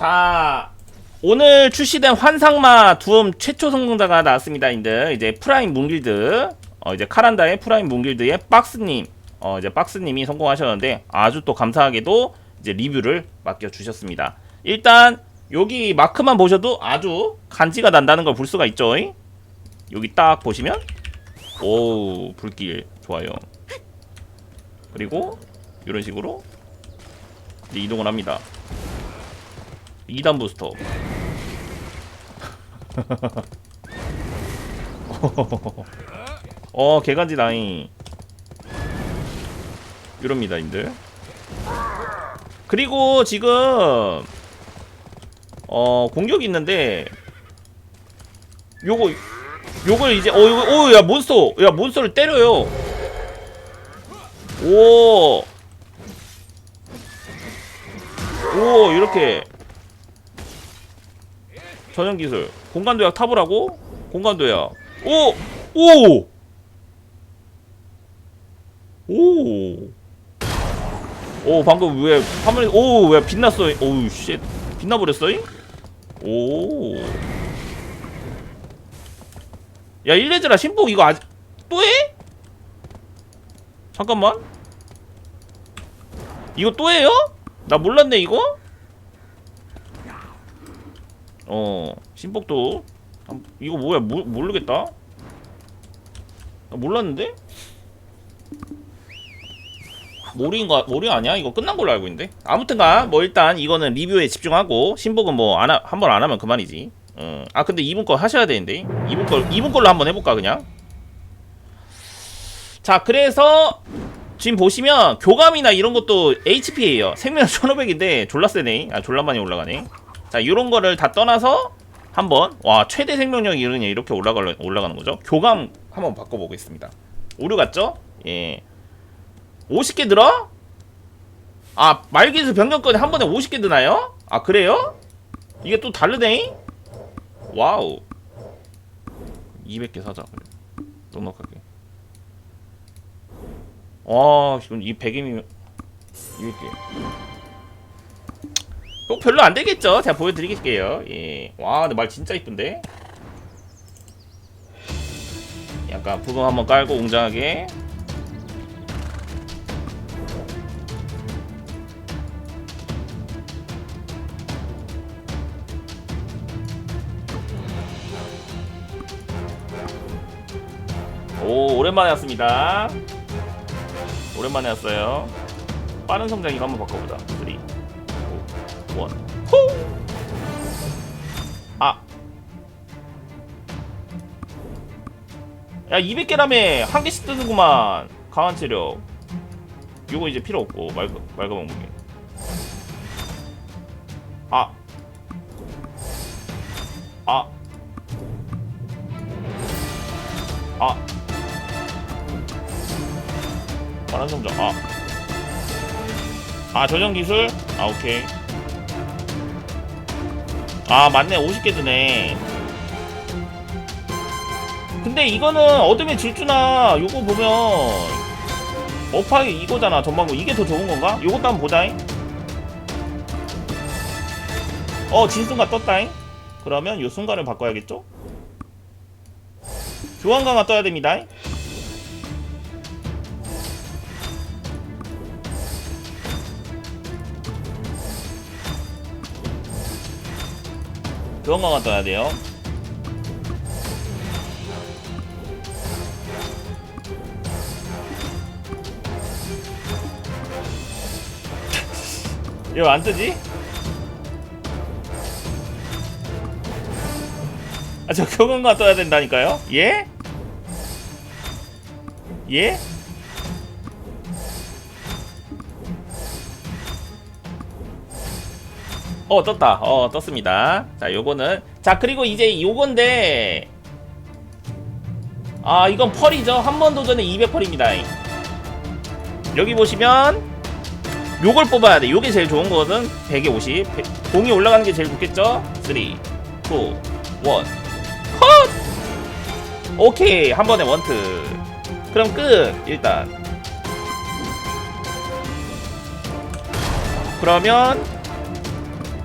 자 오늘 출시된 환상마 두음 최초 성공자가 나왔습니다. 인데 이제 프라임 문길드 어 이제 카란다의 프라임 문길드의 박스님 어 이제 박스님이 성공하셨는데 아주 또 감사하게도 이제 리뷰를 맡겨 주셨습니다. 일단 여기 마크만 보셔도 아주 간지가 난다는 걸 볼 수가 있죠. 여기 딱 보시면 오 불길 좋아요. 그리고 이런 식으로 이동을 합니다. 2단 부스터. 어, 개간지 나이. 이럽니다, 님들. 그리고 지금 어, 공격이 있는데 요거 요걸 이제 어 이거 오야 몬스터 야 몬스터를 때려요. 오. 오 이렇게 전용 기술. 공간 도약 탑을 하고? 공간 도약. 오 오 오! 오. 오 방금 왜 화면에 오왜 빛났어? 오우 쉣 빛나버렸어잉? 오야 1레즈라 신복 이거 아직 또 해? 잠깐만. 이거 또 해요? 나 몰랐네 이거 어 신복도? 한- 이거 뭐야? 모, 모르겠다. 나 몰랐는데? 모리인가 모리 아니야? 이거 끝난 걸로 알고 있는데? 아무튼가 뭐 일단 이거는 리뷰에 집중하고 신복은 뭐 한 번 안 하면 그만이지. 어. 아 근데 이분 거 하셔야 되는데. 이분 걸 이분 걸로 한번 해볼까 그냥? 자 그래서 지금 보시면 교감이나 이런 것도 HP예요. 생명 1500인데 졸라 세네. 아 졸라 많이 올라가네. 자 요런 거를 다 떠나서 한번 와 최대 생명력이 이러냐 이렇게 올라가 올라가는 거죠. 교감 한번 바꿔보겠습니다. 오류 같죠? 예. 50개 들어? 아 말기술 변경권이 한 번에 50개 드나요? 아 그래요? 이게 또 다르네? 와우 200개 사자 그래. 넉넉하게 와, 이건 이 100이면 200개. 어, 별로 안 되겠죠? 제가 보여드릴게요. 예. 와, 근데 말 진짜 이쁜데? 약간 부금 한번 깔고 웅장하게. 오, 오랜만에 왔습니다. 오랜만에 왔어요. 빠른 성장 이거 한번 바꿔보자. 3, 2, 1. 호! 아! 야, 200개라며! 한 개씩 뜨는구만. 강한 체력. 요거 이제 필요 없고, 말가, 말가먹는 게. 아! 아! 아! 빠른 성장 아. 아 저장 기술? 아 오케이 아 맞네. 50개 드네. 근데 이거는 어둠의 질주나 요거 보면 업하기 이거잖아 전방구. 이게 더 좋은 건가? 요것도 한번 보자잉. 어 진순가 떴다잉? 그러면 요 순간을 바꿔야겠죠? 교환강화 떠야 됩니다 교환강화 떠야 돼요 이거 안 뜨지? 아, 저 교환강화 떠야 된다니까요? 예? 예? 어 떴다. 어 떴습니다. 자 요거는 자 그리고 이제 요건데 아 이건 펄이죠. 한 번 도전에 200펄입니다. 여기 보시면 요걸 뽑아야 돼. 요게 제일 좋은 거거든. 100에 50 공이 올라가는 게 제일 좋겠죠? 3 2 1 컷! 오케이. 한 번에 원트. 그럼 끝 일단. 그러면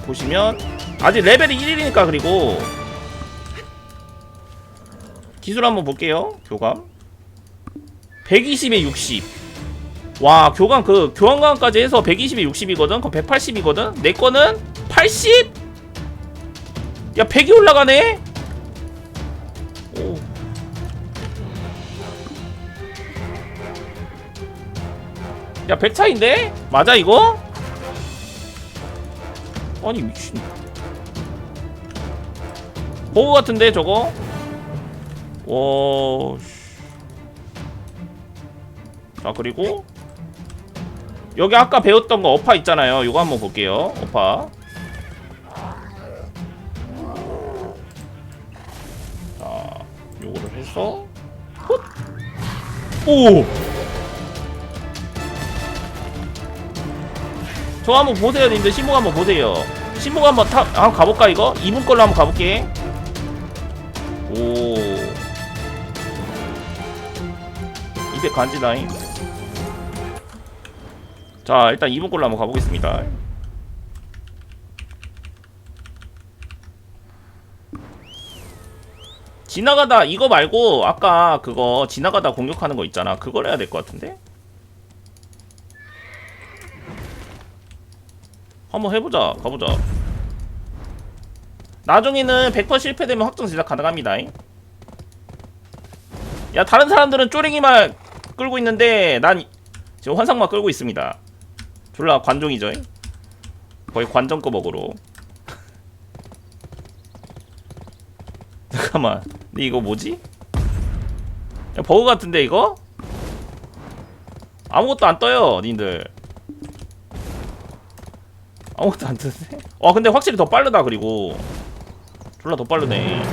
보시면 아직 레벨이 1이니까 그리고 기술 한번 볼게요. 교감 120에 60. 와 교감 그 교환관까지 해서 120에 60이거든. 그럼 180이거든. 내 거는 80? 야 100이 올라가네. 오. 야, 100 차인데? 맞아, 이거? 아니, 미친. 버그 같은데, 저거? 와, 씨. 자, 그리고. 여기 아까 배웠던 거 어파 있잖아요. 이거 한번 볼게요. 어파. 자, 요거를 해서. 훗! 오! 저 한번 보세요, 님들. 신목 한번 보세요. 신목 한번 타, 한번 가볼까, 이거? 이분 걸로 한번 가볼게. 오. 200 간지다잉. 자, 일단 이분 걸로 한번 가보겠습니다. 지나가다, 이거 말고, 아까 그거 지나가다 공격하는 거 있잖아. 그걸 해야 될 것 같은데? 한번 해보자 가보자. 나중에는 100% 실패되면 확정 제작 가능합니다. 야 다른 사람들은 쪼랭이만 끌고 있는데 난 지금 환상만 끌고 있습니다. 졸라 관종이죠 거의 관정급 먹으로. 잠깐만 근데 이거 뭐지? 야, 버그 같은데 이거? 아무것도 안 떠요 님들 아무것도 안 뜨네. 와 근데 확실히 더 빠르다 그리고 졸라 더 빠르네.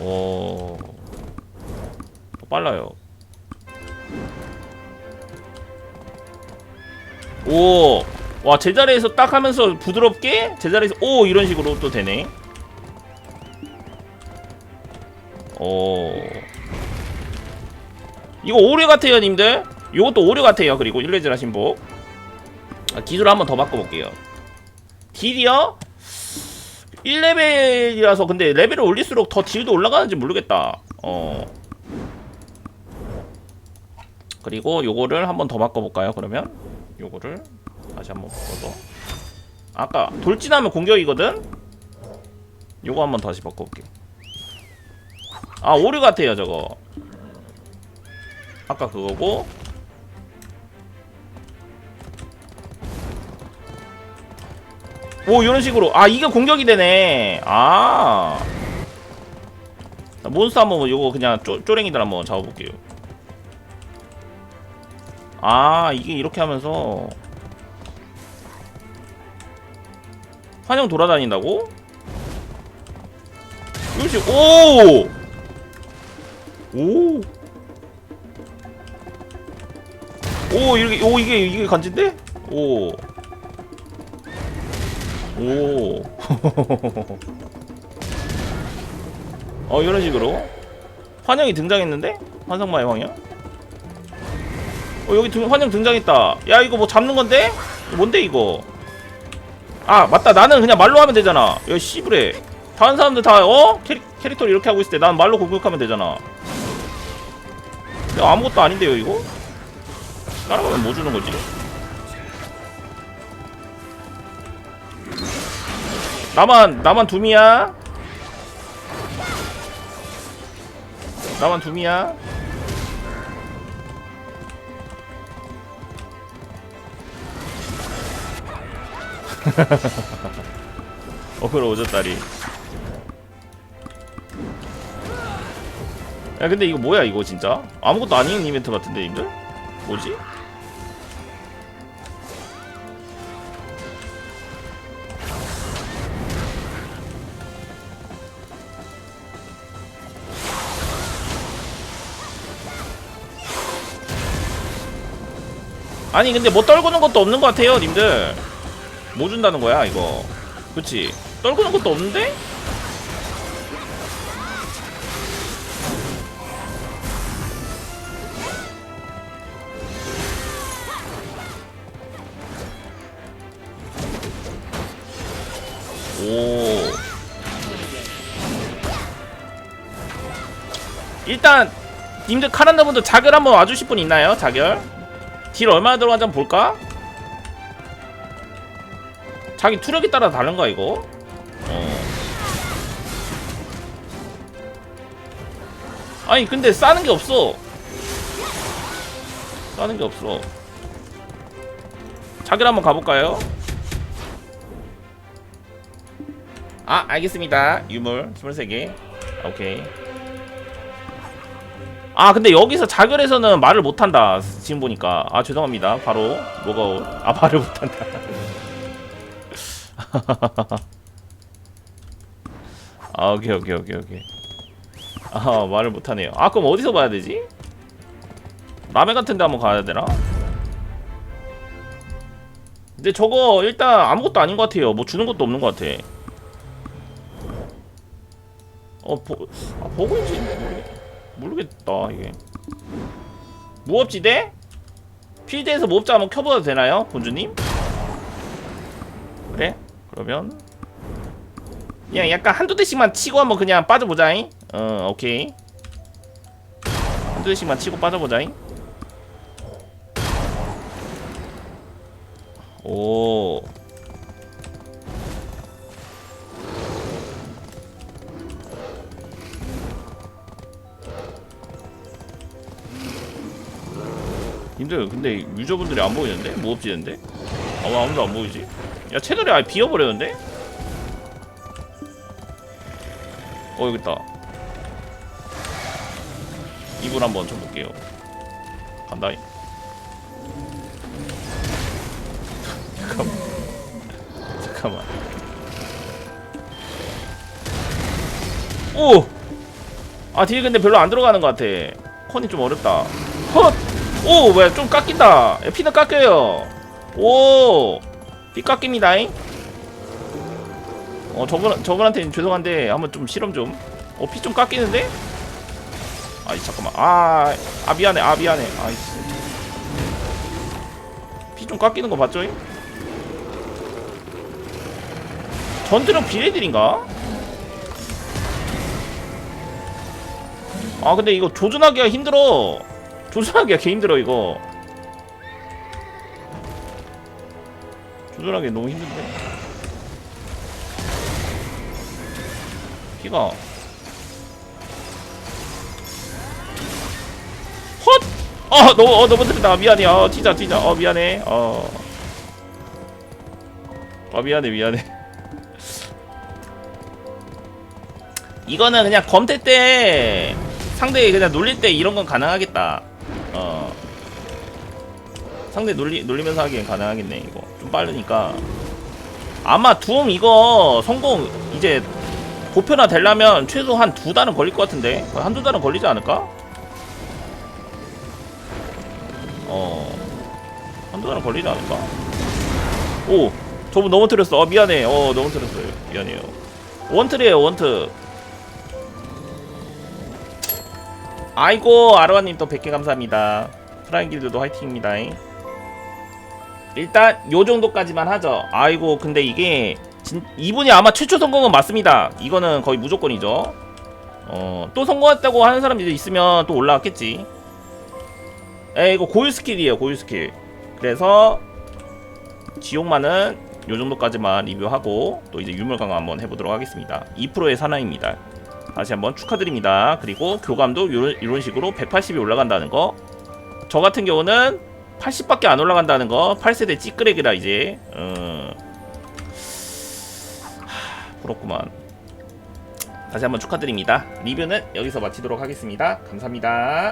오, 더 빨라요. 오, 와 제자리에서 딱 하면서 부드럽게 제자리에서 오 이런 식으로 또 되네. 오. 이거 오류 같아요 님들 이것도 오류 같아요. 그리고 1레젤 하신 복 아, 기술 한번 더 바꿔볼게요. 딜이요? 1레벨이라서 근데 레벨을 올릴수록 더 딜도 올라가는지 모르겠다. 어. 그리고 요거를 한번 더 바꿔볼까요 그러면? 요거를 다시 한번 바꿔서. 아까 돌진하면 공격이거든? 요거 한번 다시 바꿔볼게요. 아 오류 같아요 저거. 아까 그거고 오 이런 식으로 아 이게 공격이 되네 아 자, 몬스터 한번 요거 그냥 쪼, 쪼랭이들 한번 잡아볼게요 아 이게 이렇게 하면서 환영 돌아다닌다고? 이런 식 오! 오! 오 이렇게 오 이게 이게 간지인데? 오. 오. 어 이런 식으로 환영이 등장했는데? 환상마의 황이야? 어 여기 등, 환영 등장했다. 야 이거 뭐 잡는 건데? 뭔데 이거? 아 맞다 나는 그냥 말로 하면 되잖아. 야 씨부래. 다른 사람들 다 어? 캐릭, 캐릭터를 이렇게 하고 있을 때 난 말로 공격하면 되잖아. 야 아무것도 아닌데요 이거? 따라가면 뭐 주는 거지? 나만 나만 둠이야? 나만 둠이야? 어그로 오졌다리 야 근데 이거 뭐야 이거 진짜 아무것도 아닌 이벤트 같은데 님들 뭐지? 아니 근데 뭐 떨구는 것도 없는 것 같아요 님들 뭐 준다는 거야 이거 그치 떨구는 것도 없는데? 오 일단 님들 카란다분도 자결 한번 와주실 분 있나요? 자결? 딜 얼마나 들어간지 한번 볼까? 자기 투력에 따라 다른가 이거? 어. 아니 근데 싸는 게 없어. 싸는 게 없어. 자결 한번 가볼까요? 아 알겠습니다. 유물 23개. 오케이. 아 근데 여기서 자결에서는 말을 못한다. 지금 보니까. 아 죄송합니다. 바로 뭐가 아 말을 못한다. 아 오케이 오케이 오케이 오케이. 아 말을 못하네요. 아 그럼 어디서 봐야 되지? 라멘 같은데 한번 가야 되나? 근데 저거 일단 아무것도 아닌 것 같아요. 뭐 주는 것도 없는 것 같아. 어 보, 아, 보고인지 모르겠, 모르겠다 이게 무업지대? 필드에서 무업자 한번 켜봐도 되나요 본주님? 그래? 그러면 그냥 약간 한두 대씩만 치고 한번 그냥 빠져보자잉 어 오케이 한두 대씩만 치고 빠져보자잉 오 님들 근데 유저분들이 안 보이는데? 무업지는데? 아, 왜 아무도 안 보이지? 야 채널이 아예 비어버렸는데? 어 여기 있다 이분 한번 쳐볼게요 간다 잠깐만 잠깐만 오! 아딜 근데 별로 안 들어가는 것 같아 컨이 좀 어렵다 헛! 오 뭐야 좀 깎인다. 야, 피는 깎여요. 오피 깎입니다잉. 어 저분 저분한테 죄송한데 한번 좀 실험 좀어 피 좀 깎이는데? 아이 잠깐만. 아, 아 미안해. 아 미안해. 아이씨 피 좀 깎이는 거 봤죠? 전투력 비례들인가? 아 근데 이거 조준하기가 힘들어 조준하기가 개 힘들어 이거. 조준하기 너무 힘든데? 피가. 헛! 아 너무 어 너무 들다. 미안해. 어 진짜 진짜 어 미안해. 어아 미안해 미안해. 이거는 그냥 검태 때 상대 그냥 놀릴 때 이런 건 가능하겠다. 어 상대 놀리 놀리면서 하기엔 가능하겠네 이거. 좀 빠르니까. 아마 둠 이거 성공 이제 보편화 되려면 최소 한 두 달은 걸릴 것 같은데? 한두 달은 걸리지 않을까? 어. 한두 달은 걸리지 않을까? 오 저분 틀렸어. 어 미안해. 어 너무 틀렸어요. 미안해요. 원틀이에요 원트 아이고 아르와님 또 100개 감사합니다. 프라임 길드도 화이팅입니다 일단 요 정도까지만 하죠. 아이고 근데 이게 진, 이분이 아마 최초 성공은 맞습니다. 이거는 거의 무조건이죠. 어 또 성공했다고 하는 사람들이 있으면 또 올라왔겠지. 에 이거 고유 스킬이에요 고유 스킬. 그래서 지옥만은 요 정도까지만 리뷰하고 또 이제 유물 강화 한번 해보도록 하겠습니다. 2%의 사나입니다. 다시 한번 축하드립니다. 그리고 교감도 이런 식으로 180이 올라간다는 거. 저 같은 경우는 80밖에 안 올라간다는 거. 8세대 찌끄레기라 이제. 어... 하, 부럽구만. 다시 한번 축하드립니다. 리뷰는 여기서 마치도록 하겠습니다. 감사합니다.